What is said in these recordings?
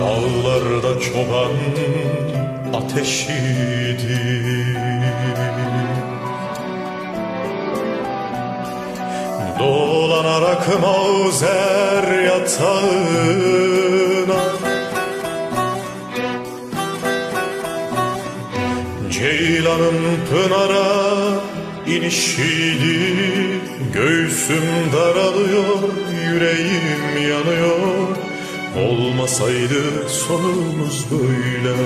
dağlarda çoban ateşiydi. Dolanarak mauzer yatağına. Ceylanın pınara inişiydi. Göğsüm daralıyor, yüreğim yanıyor Olmasaydı sonumuz böyle.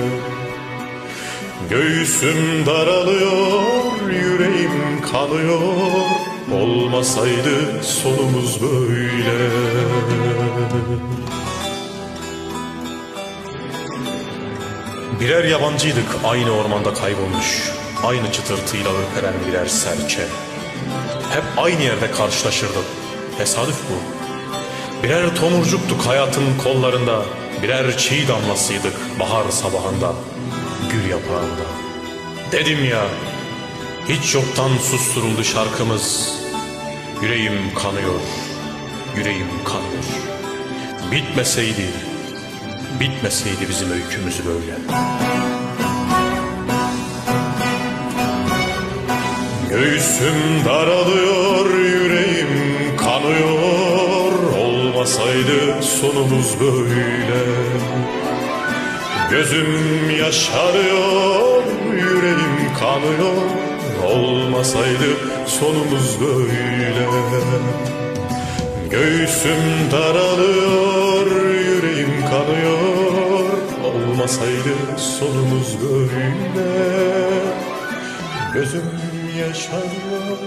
Göğsüm daralıyor, yüreğim kanıyor Olmasaydı sonumuz böyle. Birer yabancıydık aynı ormanda kaybolmuş. Aynı çıtırtıyla ürperen birer serçe. Hep aynı yerde karşılaşırdık. Tesadüf bu Birer tomurcuktuk hayatın kollarında Birer çiğ damlasıydık bahar sabahında Gül yaprağında. Dedim ya Hiç yoktan susturuldu şarkımız. Yüreğim kanıyor Yüreğim kanıyor. Bitmeseydi Bitmeseydi bizim öykümüz böyle. Göğsüm daralıyor, Olmasaydı sonumuz böyle. Gözüm yaşarıyor, yüreğim kanıyor. Olmasaydı sonumuz böyle. Göğsüm daralıyor, yüreğim kanıyor. Olmasaydı sonumuz böyle. Gözüm yaşarıyor,